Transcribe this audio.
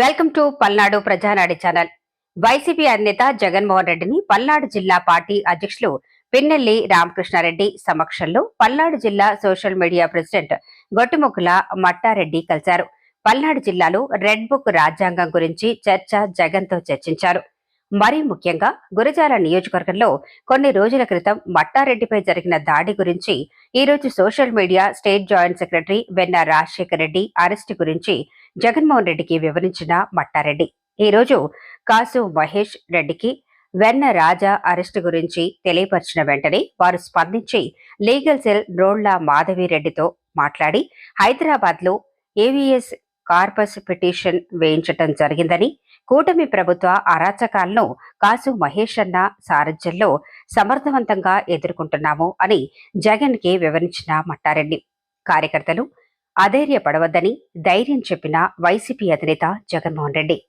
Welcome to Palnadu Prajanadi channel. YCP అధినేత జగన్మోహన్ రెడ్డిని పల్నాడు జిల్లా పార్టీ అధ్యక్షులు పిన్నెల్లి రామకృష్ణారెడ్డి సమక్షంలో పల్నాడు జిల్లా social media president Gottimukkula Mattareddy కలిశారు. పల్నాడు జిల్లాలో రెడ్ బుక్ రాజ్యాంగం గురించి చర్చ జగన్తో చర్చించారు. మరీ ముఖ్యంగా గురజాల నియోజకవర్గంలో కొన్ని రోజుల క్రితం మట్టారెడ్డిపై జరిగిన దాడి గురించి ఈరోజు social media state joint secretary Venna Rajasekhara Reddy arrest గురించి జగన్మోహన్ రెడ్డికి వివరించిన మట్టారెడ్డి. ఈ రోజు కాసు మహేష్ రెడ్డికి వెన్న రాజా అరెస్టు గురించి తెలియపరిచిన వెంటనే వారు స్పందించి లీగల్ సెల్ రోళ్ళ మాధవిరెడ్డితో మాట్లాడి హైదరాబాద్లో ఏవిఎస్ కార్పస్ పిటిషన్ వేయించటం జరిగిందని కూటమి ప్రభుత్వ అరాచకాలను కాసు మహేష్ అన్న సారథ్యంలో సమర్థవంతంగా ఎదుర్కొంటున్నాము అని జగన్కి వివరించిన మట్టారెడ్డి. కార్యకర్తలు అధైర్యపడవద్దని ధైర్యం చెప్పిన వైసీపీ అధినేత జగన్మోహన్ రెడ్డి.